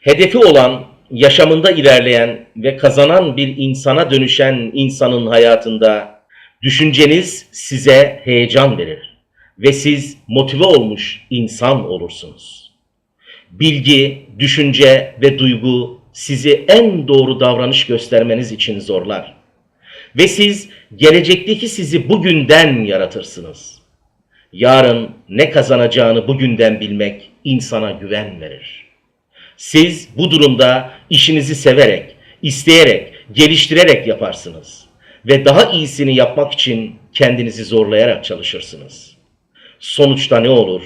Hedefi olan, yaşamında ilerleyen ve kazanan bir insana dönüşen insanın hayatında düşünceniz size heyecan verir ve siz motive olmuş insan olursunuz. Bilgi, düşünce ve duygu sizi en doğru davranış göstermeniz için zorlar. Ve siz gelecekteki sizi bugünden yaratırsınız. Yarın ne kazanacağını bugünden bilmek insana güven verir. Siz bu durumda işinizi severek, isteyerek, geliştirerek yaparsınız ve daha iyisini yapmak için kendinizi zorlayarak çalışırsınız. Sonuçta ne olur?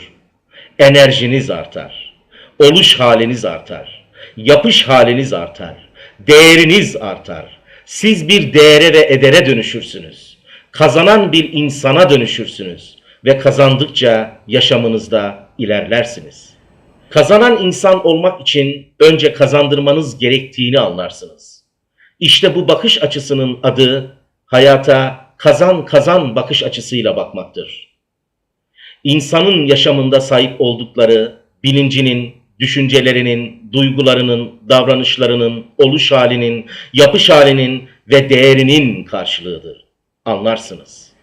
Enerjiniz artar. Oluş haliniz artar. Yapış haliniz artar. Değeriniz artar. Siz bir değere ve edere dönüşürsünüz. Kazanan bir insana dönüşürsünüz ve kazandıkça yaşamınızda ilerlersiniz. Kazanan insan olmak için önce kazandırmanız gerektiğini anlarsınız. İşte bu bakış açısının adı hayata kazan kazan bakış açısıyla bakmaktır. İnsanın yaşamında sahip oldukları bilincinin, düşüncelerinin, duygularının, davranışlarının, oluş halinin, yapış halinin ve değerinin karşılığıdır. Anlarsınız.